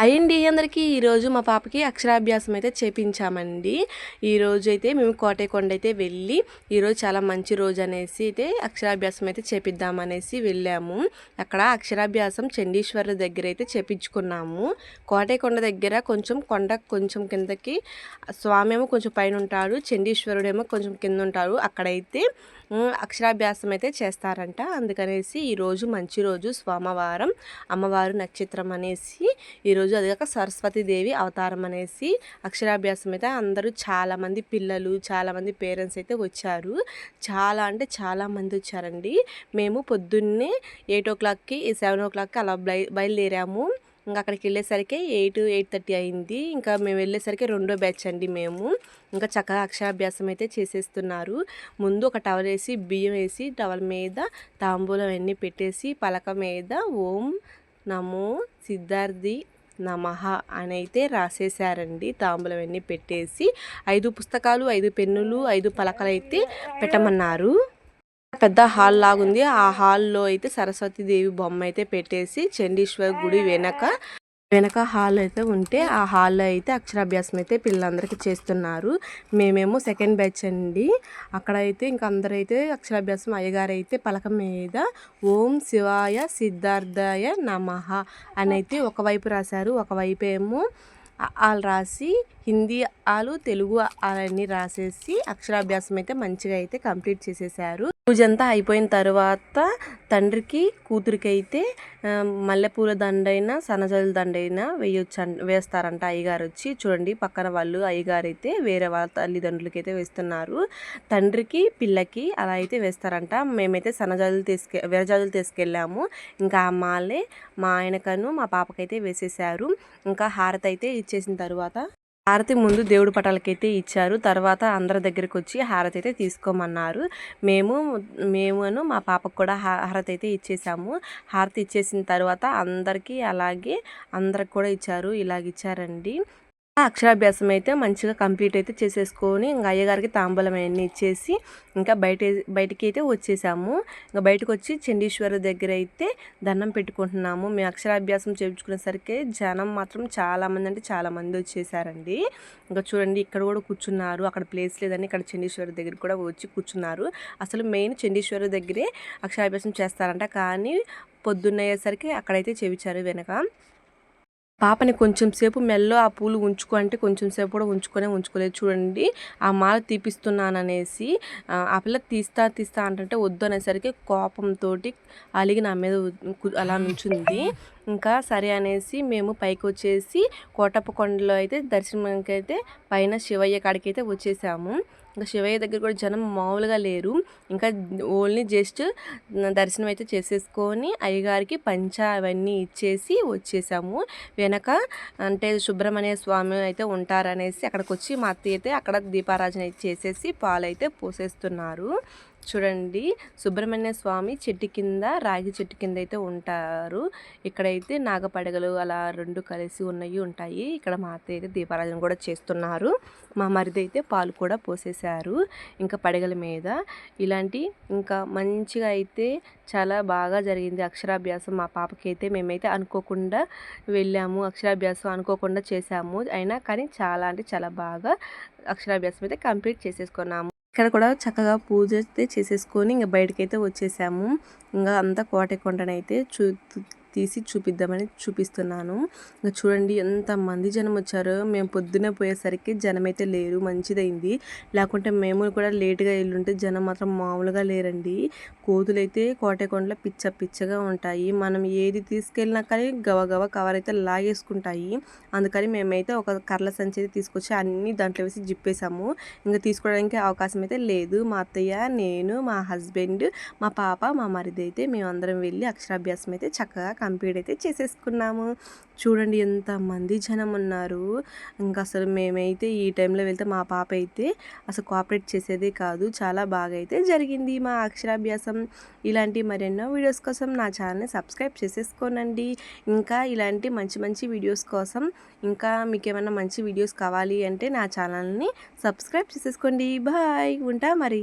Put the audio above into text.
అయ్యండి అందరికీ. ఈరోజు మా పాపకి అక్షరాభ్యాసం అయితే చేపించామండి. ఈరోజు అయితే మేము కోటేకొండ అయితే వెళ్ళి ఈరోజు చాలా మంచి రోజు అనేసి అయితే అక్షరాభ్యాసం అయితే చేపిద్దామనేసి వెళ్ళాము. అక్కడ అక్షరాభ్యాసం చండీశ్వర దగ్గర అయితే చేపించుకున్నాము. కోటేకొండ దగ్గర కొంచెం కొండ కొంచెం కిందకి స్వామి ఏమో కొంచెం పైన ఉంటాడు చండీశ్వరుడేమో కొంచెం కింద ఉంటారు అక్కడైతే అక్షరాభ్యాసం అయితే చేస్తారంట. అందుకనేసి ఈరోజు మంచి రోజు సోమవారం అమ్మవారు నక్షత్రం అనేసి ఈరోజు అది కాక సరస్వతీదేవి అవతారం అనేసి అక్షరాభ్యాసం అయితే అందరూ చాలామంది పిల్లలు చాలామంది పేరెంట్స్ అయితే వచ్చారు. చాలా అంటే చాలామంది వచ్చారండి. మేము పొద్దున్నే ఎయిట్ ఓ క్లాక్కి సెవెన్ ఓ క్లాక్కి అలా బయలుదేరాము. ఇంకా అక్కడికి వెళ్ళేసరికి ఎయిట్ ఎయిట్ థర్టీ అయింది. ఇంకా మేము వెళ్ళేసరికి రెండో బ్యాచ్ అండి మేము. ఇంకా చక్కగా అక్షరాభ్యాసం అయితే చేసేస్తున్నారు. ముందు ఒక టవల్ వేసి బియ్యం వేసి టవల్ మీద తాంబూలం అన్నీ పెట్టేసి పలక మీద ఓం నమో సిద్ధార్థి నమః అని అయితే రాసేసారండి తాంబూలం అన్నీ పెట్టేసి ఐదు పుస్తకాలు ఐదు పెన్నులు ఐదు పలకలు అయితే పెట్టమన్నారు. పెద్ద హాల్ లాగుంది. ఆ హాల్లో అయితే సరస్వతీదేవి బొమ్మ అయితే పెట్టేసి చండీశ్వర్ గుడి వెనక వెనక హాల్ అయితే ఉంటే ఆ హాల్లో అయితే అక్షరాభ్యాసం అయితే పిల్లలందరికీ చేస్తున్నారు. మేమేమో సెకండ్ బ్యాచ్ అండి. అక్కడ అయితే ఇంక అందరైతే అక్షరాభ్యాసం అయ్యగారు అయితే పలక మీద ఓం శివాయ సిద్ధార్థాయ నమ అని అయితే ఒకవైపు రాశారు. ఒకవైపు ఏమో వాళ్ళు రాసి హిందీ వాళ్ళు తెలుగు వాళ్ళన్నీ రాసేసి అక్షరాభ్యాసం అయితే మంచిగా అయితే కంప్లీట్ చేసేసారు. పూజ అంతా అయిపోయిన తర్వాత తండ్రికి కూతురికి అయితే మల్లెపూల దండైనా సన్నజల దండైనా వేయొచ్చు వేస్తారంట అయ్యగారు వచ్చి చూడండి పక్కన వాళ్ళు అయ్యగారు అయితే వేరే వాళ్ళ తల్లిదండ్రులకి అయితే వేస్తున్నారు. తండ్రికి పిల్లకి అలా అయితే వేస్తారంట. మేమైతే సన్నజాజులు తీసుకె వీరజాజులు తీసుకెళ్ళాము. ఇంకా అమ్మాలే మా ఆయనకను మా పాపకైతే వేసేసారు ఇంకా హారతి అయితే ఇచ్చేసిన తర్వాత హారతి ముందు దేవుడి పటాలకైతే ఇచ్చారు. తర్వాత అందరి దగ్గరికి వచ్చి హారతి అయితే తీసుకోమన్నారు. మేము మేమును మా పాపకు కూడా హారతి అయితే ఇచ్చేసాము. హారతి ఇచ్చేసిన తర్వాత అందరికీ అలాగే అందరికి కూడా ఇచ్చారు. ఇలాగ ఇచ్చారండి అక్షరాభ్యాసం అయితే మంచిగా కంప్లీట్ అయితే చేసేసుకొని ఇంకా అయ్యగారికి తాంబూలం అవన్నీ ఇచ్చేసి ఇంకా బయట బయటికి అయితే వచ్చేసాము. ఇంకా బయటకు వచ్చి చండీశ్వర దగ్గర అయితే దండం పెట్టుకుంటున్నాము. మేము అక్షరాభ్యాసం చేయించుకునేసరికి జనం మాత్రం చాలామంది అంటే చాలామంది వచ్చేసారండి. ఇంకా చూడండి ఇక్కడ కూడా కూర్చున్నారు. అక్కడ ప్లేస్ లేదని ఇక్కడ చండీశ్వర దగ్గర కూడా వచ్చి కూర్చున్నారు. అసలు మెయిన్ చండీశ్వర దగ్గరే అక్షరాభ్యాసం చేస్తారంట. కానీ పొద్దున్నయ్యేసరికి అక్కడైతే చెవిచారు వెనక. పాపని కొంచెం సేపు మెల్లో ఆ పూలు ఉంచుకో అంటే కొంచెం సేపు కూడా ఉంచుకొనే ఉంచుకోలేదు. చూడండి ఆ మాల తీపిస్తున్నాననేసి ఆ పిల్ల తీస్తా తీస్తా అంటే వద్దు అనేసరికి కోపంతో అలిగి నా మీద అలా నుంచుంది. ఇంకా సరే అనేసి మేము పైకి వచ్చేసి కోటప్ప కొండలో అయితే దర్శనానికి అయితే పైన శివయ్య కాడికి అయితే వచ్చేసాము. ఇంకా శివయ్య దగ్గర కూడా జనం మామూలుగా లేరు. ఇంకా ఓన్లీ జస్ట్ దర్శనం అయితే చేసేసుకొని అయ్యగారికి పంచ అవన్నీ ఇచ్చేసి వచ్చేసాము. వెనక అంటే సుబ్రహ్మణ్య స్వామి అయితే ఉంటారనేసి అక్కడికి వచ్చి మా అత్త అయితే అక్కడ దీపారాజన అయితే చేసేసి పాలైతే పోసేస్తున్నారు. చూడండి. సుబ్రహ్మణ్య స్వామి చెట్టు కింద రాగి చెట్టు కింద అయితే ఉంటారు. ఇక్కడైతే నాగపడగలు అలా రెండు కలిసి ఉన్నవి ఉంటాయి. ఇక్కడ మా అత్త అయితే దీపారాధన కూడా చేస్తున్నారు. మా మరిది అయితే పాలు కూడా పోసేశారు. ఇంకా పడగల మీద. ఇలాంటి ఇంకా మంచిగా అయితే చాలా బాగా జరిగింది అక్షరాభ్యాసం మా పాపకి అయితే మేమైతే అనుకోకుండా వెళ్ళాము. అక్షరాభ్యాసం అనుకోకుండా చేశాము. అయినా కానీ చాలా అంటే చాలా బాగా అక్షరాభ్యాసం అయితే కంప్లీట్ చేసేసుకున్నాము. ఇక్కడ కూడా చక్కగా పూజ అయితే చేసేసుకొని ఇంకా బయటకైతే వచ్చేసాము. ఇంకా అంతా కోటకొండనైతే చూ తీసి చూపిద్దామని చూపిస్తున్నాను. ఇంకా చూడండి ఎంతమంది జనం వచ్చారో. మేము పొద్దునే పోయేసరికి జనం అయితే లేరు మంచిదైంది. లేకుంటే మేము కూడా లేటుగా వెళ్ళుంటే జనం మాత్రం మామూలుగా లేరండి. కోతులైతే కోటకొండలో పిచ్చ పిచ్చగా ఉంటాయి. మనం ఏది తీసుకెళ్ళినా కానీ గవగవ కవర్ అయితే లాగేసుకుంటాయి. అందుకని మేమైతే ఒక కర్ల సంచి అయితే తీసుకొచ్చి అన్నీ దాంట్లో వేసి జిప్పేసాము ఇంకా తీసుకోవడానికి అవకాశం అయితే లేదు. మా అత్తయ్య నేను మా హస్బెండ్ మా పాప మా మరిది అయితే మేమందరం వెళ్ళి అక్షరాభ్యాసం అయితే చక్కగా కంప్లీట్ అయితే చేసేసుకున్నాము. చూడండి ఎంతమంది జనం ఉన్నారు. ఇంకా అసలు మేమైతే ఈ టైంలో వెళ్తే మా పాప అయితే అసలు కోఆపరేట్ చేసేదే కాదు. చాలా బాగా అయితే జరిగింది మా అక్షరాభ్యాసం. ఇలాంటి మరెన్నో వీడియోస్ కోసం నా ఛానల్ని సబ్స్క్రైబ్ చేసేసుకోనండి. ఇంకా ఇలాంటి మంచి మంచి వీడియోస్ కోసం ఇంకా మీకు ఏమైనా మంచి వీడియోస్ కావాలి అంటే నా ఛానల్ని సబ్స్క్రైబ్ చేసేసుకోండి. బాయ్. ఉంటా మరి.